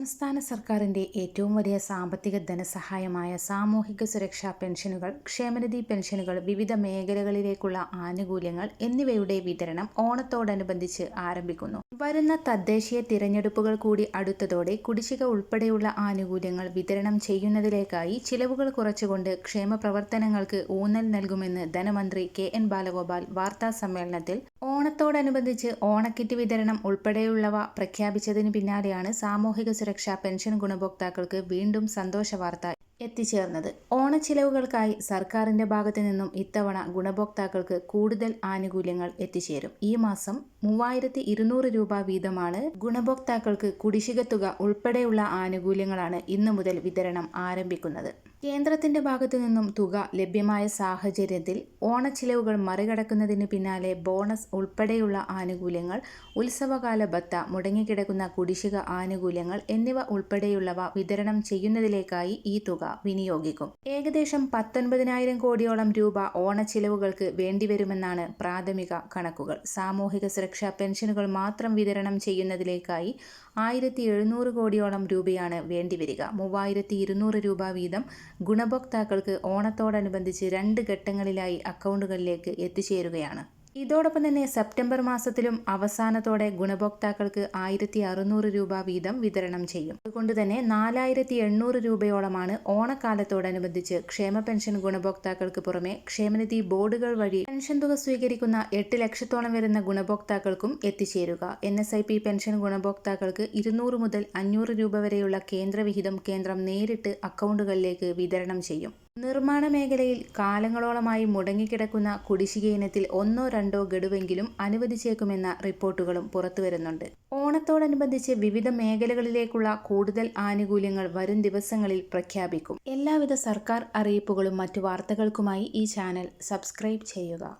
സംസ്ഥാന സർക്കാരിന്റെ ഏറ്റവും വലിയ സാമ്പത്തിക ധനസഹായമായ സാമൂഹിക സുരക്ഷാ പെൻഷനുകൾ ക്ഷേമനിധി പെൻഷനുകൾ വിവിധ മേഖലകളിലേക്കുള്ള ആനുകൂല്യങ്ങൾ എന്നിവയുടെ വിതരണം ഓണത്തോടനുബന്ധിച്ച് ആരംഭിക്കുന്നു. വരുന്ന തദ്ദേശീയ തിരഞ്ഞെടുപ്പുകൾ കൂടി അടുത്തതോടെ കുടിശ്ശിക ഉൾപ്പെടെയുള്ള ആനുകൂല്യങ്ങൾ വിതരണം ചെയ്യുന്നതിലേക്കായി ചിലവുകൾ കുറച്ചുകൊണ്ട് ക്ഷേമ പ്രവർത്തനങ്ങൾക്ക് ഊന്നൽ നൽകുമെന്ന് ധനമന്ത്രി കെ എൻ ബാലഗോപാൽ വാർത്താ സമ്മേളനത്തിൽ ഓണത്തോടനുബന്ധിച്ച് ഓണക്കിറ്റ് വിതരണം ഉൾപ്പെടെയുള്ളവ പ്രഖ്യാപിച്ചതിന് പിന്നാലെയാണ് സാമൂഹിക സുരക്ഷാ പെൻഷൻ ഗുണഭോക്താക്കൾക്ക് വീണ്ടും സന്തോഷ വാർത്ത എത്തിച്ചേർന്നത്. ഓണച്ചിലവുകൾക്കായി സർക്കാരിന്റെ ഭാഗത്തു നിന്നും ഇത്തവണ ഗുണഭോക്താക്കൾക്ക് കൂടുതൽ ആനുകൂല്യങ്ങൾ എത്തിച്ചേരും. ഈ മാസം മൂവായിരത്തി ഇരുന്നൂറ് രൂപ വീതമാണ് ഗുണഭോക്താക്കൾക്ക് കുടിശ്ശിക തുക ഉൾപ്പെടെയുള്ള ആനുകൂല്യങ്ങളാണ് ഇന്നു മുതൽ വിതരണം ആരംഭിക്കുന്നത്. കേന്ദ്രത്തിന്റെ ഭാഗത്തു നിന്നും തുക ലഭ്യമായ സാഹചര്യത്തിൽ ഓണച്ചിലവുകൾ മറികടക്കുന്നതിന് പിന്നാലെ ബോണസ് ഉൾപ്പെടെയുള്ള ആനുകൂല്യങ്ങൾ ഉത്സവകാല ഭത്ത മുടങ്ങിക്കിടക്കുന്ന കുടിശ്ശിക ആനുകൂല്യങ്ങൾ എന്നിവ ഉൾപ്പെടെയുള്ളവ വിതരണം ചെയ്യുന്നതിലേക്കായി ഈ തുക വിനിയോഗിക്കും. ഏകദേശം പത്തൊൻപതിനായിരം കോടിയോളം രൂപ ഓണച്ചിലവുകൾക്ക് വേണ്ടിവരുമെന്നാണ് പ്രാഥമിക കണക്കുകൾ. സാമൂഹിക സുരക്ഷാ പെൻഷനുകൾ മാത്രം വിതരണം ചെയ്യുന്നതിലേക്കായി ആയിരത്തി കോടിയോളം രൂപയാണ് വേണ്ടിവരിക. മൂവായിരത്തി രൂപ വീതം ഗുണഭോക്താക്കൾക്ക് ഓണത്തോടനുബന്ധിച്ച് രണ്ട് ഘട്ടങ്ങളിലായി അക്കൗണ്ടുകളിലേക്ക് എത്തിച്ചേരുകയാണ് ഇതോടൊപ്പം തന്നെ സെപ്റ്റംബർ മാസത്തിലും അവസാനത്തോടെ ഗുണഭോക്താക്കൾക്ക് ആയിരത്തി അറുന്നൂറ് രൂപ വീതം വിതരണം ചെയ്യും. അതുകൊണ്ട് തന്നെ നാലായിരത്തി എണ്ണൂറ് രൂപയോളമാണ് ഓണക്കാലത്തോടനുബന്ധിച്ച് ക്ഷേമ പെൻഷൻ ഗുണഭോക്താക്കൾക്ക് പുറമെ ക്ഷേമനിധി ബോർഡുകൾ വഴി പെൻഷൻ തുക സ്വീകരിക്കുന്ന എട്ട് ലക്ഷത്തോളം വരുന്ന ഗുണഭോക്താക്കൾക്കും എത്തിച്ചേരുക. N S I P pension ഗുണഭോക്താക്കൾക്ക് ഇരുന്നൂറ് മുതൽ അഞ്ഞൂറ് രൂപ വരെയുള്ള കേന്ദ്രവിഹിതം കേന്ദ്രം നേരിട്ട് അക്കൗണ്ടുകളിലേക്ക് വിതരണം ചെയ്യും. നിർമ്മാണ മേഖലയിൽ കാലങ്ങളോളമായി മുടങ്ങിക്കിടക്കുന്ന കുടിശ്ശിക ഇനത്തിൽ ഒന്നോ രണ്ടോ ഗഡുവെങ്കിലും അനുവദിച്ചേക്കുമെന്ന റിപ്പോർട്ടുകളും പുറത്തുവരുന്നുണ്ട്. ഓണത്തോടനുബന്ധിച്ച് വിവിധ മേഖലകളിലേക്കുള്ള കൂടുതൽ ആനുകൂല്യങ്ങൾ വരും ദിവസങ്ങളിൽ പ്രഖ്യാപിക്കും. എല്ലാവിധ സർക്കാർ അറിയിപ്പുകളും മറ്റു വാർത്തകൾക്കുമായി ഈ ചാനൽ സബ്സ്ക്രൈബ് ചെയ്യുക.